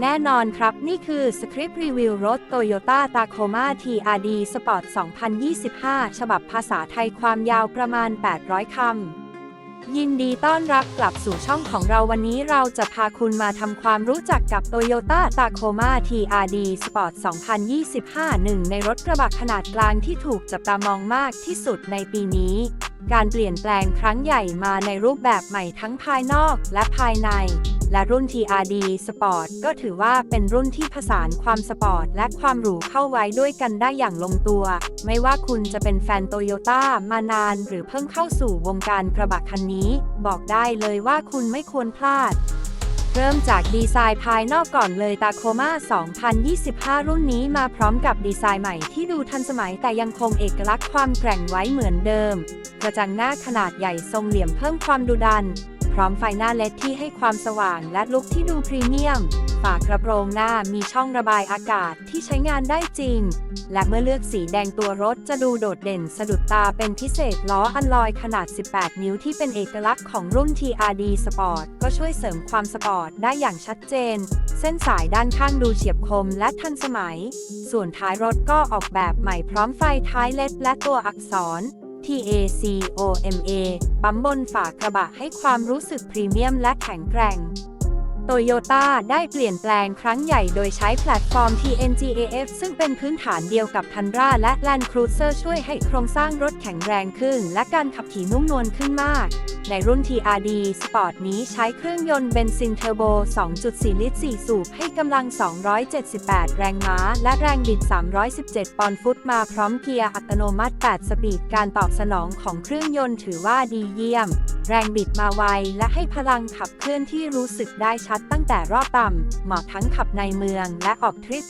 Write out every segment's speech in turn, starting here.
แน่นอนครับ นี่คือสคริปต์รีวิวรถ Toyota Tacoma TRD Sport 2025 ฉบับภาษาไทยความยาวประมาณ 800 คำ ยินดีต้อนรับกลับสู่ช่องของเราวันนี้เราจะพาคุณมาทำความรู้จักกับ Toyota Tacoma TRD Sport 2025 หนึ่งในรถกระบะขนาดกลางที่ถูกจับตามองมากที่สุดในปีนี้ การเปลี่ยนแปลงครั้งใหญ่มาในรูปแบบใหม่ทั้งภายนอกและภายใน และรุ่น TRD Sport ก็ถือว่าเป็นรุ่นที่ผสานความสปอร์ตและความหรูเข้าไว้ด้วยกันได้อย่างลงตัว ไม่ว่าคุณจะเป็นแฟนโตโยต้ามานาน หรือเพิ่งเข้าสู่วงการกระบะคันนี้ บอกได้เลยว่าคุณไม่ควรพลาดเริ่มจากดีไซน์ภายนอกก่อนเลยตาโคมา 2025 รุ่นนี้มาพร้อมกับดีไซน์ใหม่ที่ดูทันสมัยแต่ยังคงเอกลักษณ์ความแกร่งไว้เหมือนเดิม กระจังหน้าขนาดใหญ่ทรงเหลี่ยมเพิ่มความดุดัน พร้อมไฟหน้าเลดที่ให้ความสว่างและลุคที่ดูพรีเมียม ฝากระโปรงหน้ามีช่องระบายอากาศที่ใช้งานได้จริง และเมื่อเลือกสีแดงตัวรถจะดูโดดเด่นสะดุดตาเป็นพิเศษล้ออันลอยขนาด 18 นิ้วที่เป็นเอกลักษณ์ของรุ่น TRD Sport ก็ช่วยเสริมความสปอร์ตได้อย่างชัดเจน เส้นสายด้านข้างดูเฉียบคมและทันสมัย ส่วนท้ายรถก็ออกแบบใหม่พร้อมไฟท้ายเลดและตัวอักษร TACOMA ปั๊มบนฝากระบะให้ความรู้สึกพรีเมียมและแข็งแกร่ง โตโยต้าได้เปลี่ยนแปลงครั้งใหญ่โดยใช้แพลตฟอร์ม TNGAF ซึ่งเป็นพื้นฐานเดียวกับ Tundra และ Land Cruiser ช่วยให้โครงสร้างรถแข็งแรงขึ้น และการขับขี่นุ่มนวลขึ้นมาก ในรุ่น TRD Sport นี้ใช้เครื่องยนต์เบนซินเทอร์โบ 2.4 ลิตร 4 สูบ ให้กำลัง 278 แรงม้า และแรงบิด 317 ปอนด์ฟุตมาพร้อมเกียร์อัตโนมัติ 8 สปีด การตอบสนองของเครื่องยนต์ถือว่าดีเยี่ยม แรงบิดมาไวและให้พลังขับเคลื่อนที่รู้สึกได้ชัดตั้งแต่รอบต่ำ เหมาะทั้งขับในเมืองและออกทริป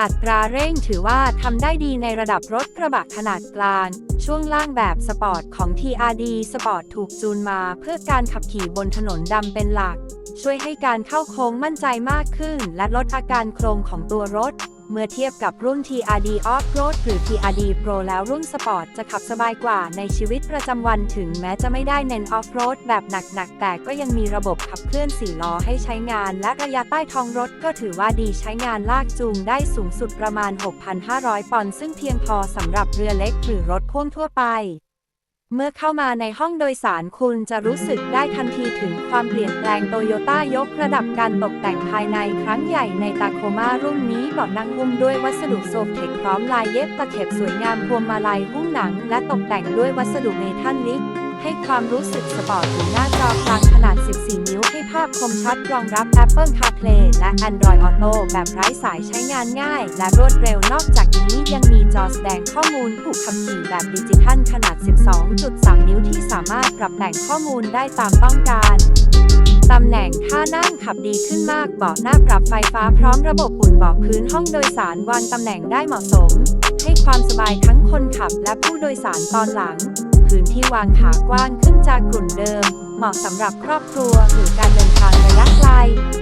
อัตราเร่งถือว่าทำได้ดีในระดับรถกระบะขนาดกลาง ช่วงล่างแบบสปอร์ตของ TRD Sport ถูกจูนมาเพื่อการขับขี่บนถนนดำเป็นหลัก ช่วยให้การเข้าโค้งมั่นใจมากขึ้น และลดอาการโครงของตัวรถ เมื่อเทียบกับรุ่น TRD Off-Road หรือ TRD Pro แล้วรุ่นสปอร์ตจะขับสบายกว่าในชีวิตประจำวันถึงแม้จะไม่ได้เน้น Off-Road แบบหนักๆ แต่ก็ยังมีระบบขับเคลื่อน4ล้อให้ใช้งาน และระยะใต้ท้องรถก็ถือว่าดีใช้งานลากจูงได้สูงสุดประมาณ 6,500 ปอนด์ซึ่งเพียงพอสำหรับเรือเล็กหรือรถพ่วงทั่วไป เมื่อเข้ามาในห้องโดยสารคุณจะรู้สึกได้ทันทีถึงความเปลี่ยนแปลงโตโยต้ายกระดับการตกแต่งภายในครั้งใหญ่ในตาโคมารุ่นนี้เบาะนั่งหุ้มด้วยวัสดุโซฟเทคพร้อมลายเย็บตะเข็บสวยงามพวงมาลัยหุ้มหนัง และตกแต่งด้วยวัสดุเมทัลลิก ให้ความรู้สึกสปอร์ตถึงหน้าจอกลางขนาด 14 นิ้ว ให้ภาพคมชัดรองรับ Apple CarPlay และ Android Auto แบบไร้สายใช้งานง่าย และรวดเร็วนอกจากนี้ยังมีจอแสดงข้อมูลผู้ขับขี่แบบดิจิทัลขนาด 12.3 นิ้วที่สามารถปรับแต่งข้อมูลได้ตามต้องการตำแหน่งท่านั่งขับดีขึ้นมากเบาะหน้าปรับไฟฟ้าพร้อมระบบอุ่นเบาะพื้นห้องโดยสารวางตำแหน่งได้เหมาะสม ให้ความสบายทั้งคนขับและผู้โดยสารตอนหลัง พื้นที่วางขากว้างขึ้นจากกลุ่นเดิม เหมาะสำหรับครอบครัวหรือการเดินทางระยะไกล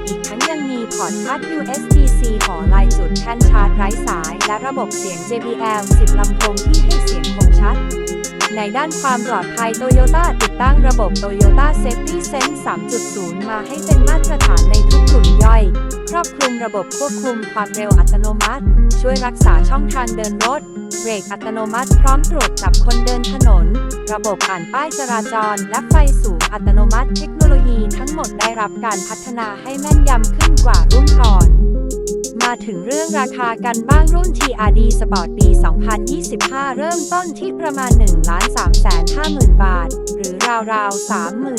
อีกทั้งยังมีพอร์ตชาร์จ USB-C หอลายจุดแท่นชาร์จไร้สาย และระบบเสียง JBL 10 ลำโพงที่ให้เสียงคมชัด ในด้านความปลอดภัยโตโยต้าติดตั้งระบบ Toyota Safety Sense 3.0 มาให้เป็นมาตรฐานในทุกกลุ่มย่อย ครอบคลุมระบบควบคุมความเร็วอัตโนมัติ ช่วยรักษาช่องทางเดินรถ เบรกอัตโนมัติพร้อมตรวจจับคนเดินถนน ระบบอ่านป้ายจราจร และไฟสูงอัตโนมัติ เทคโนโลยีทั้งหมดได้รับการพัฒนาให้แม่นยำขึ้นกว่ารุ่นก่อน มาถึงเรื่องราคากันบ้างรุ่น TRD Sport ปี 2025 เริ่มต้นที่ประมาณ 1 3 5 0 0 0 0 บาท รือราวๆ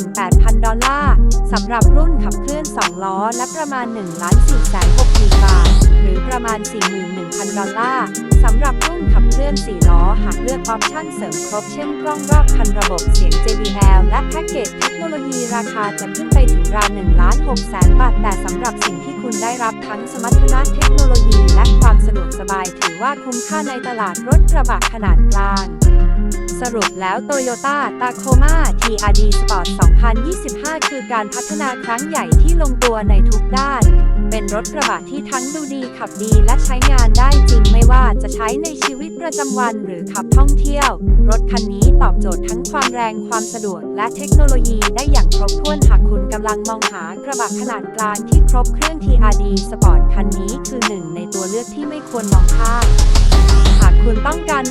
38,000 ดอลลาร์สำหรับรุ่นขับเคลื่อน 2 ล้อ และประมาณ1 4 6 0 0 0บาท หรือประมาณ 41,000 ดอลลาร์สำหรับรุ่นขับเคลื่อน 4 ล้อ หากเลือกออปชั่นเสริมครบเช่นกล้องรอบคันระบบเสียง JBL และแพ็กเกจเทคโนโลยีราคาจะขึ้นไปถึงราว1ล้าน6แสนบาท แต่สำหรับสิ่งที่คุณได้รับทั้งสมรรถนะเทคโนโลยี และความสะดวกสบายถือว่าคุ้มค่าในตลาดรถกระบะขนาดกลาง รุปแล้ว Toyota Tacoma TRD Sport 2025 คือการพัฒนาครั้งใหญ่ที่ลงตัวในทุกด้าน เป็นรถกระบะที่ทั้งดูดีขับดีและใช้งานได้จริงไม่ว่าจะใช้ในชีวิตประจำวันหรือขับท่องเที่ยว รถคันนี้ตอบโจทย์ทั้งความแรงความสะดวกและเทคโนโลยีได้อย่างครบถ้วนหากคุณกำลังมองหากระบะขนาดกลางที่ครบเครื่อง TRD Sport คันนี้คือหนึ่งในตัวเลือกที่ไม่ควรมองข้ามหากคุณต้องการ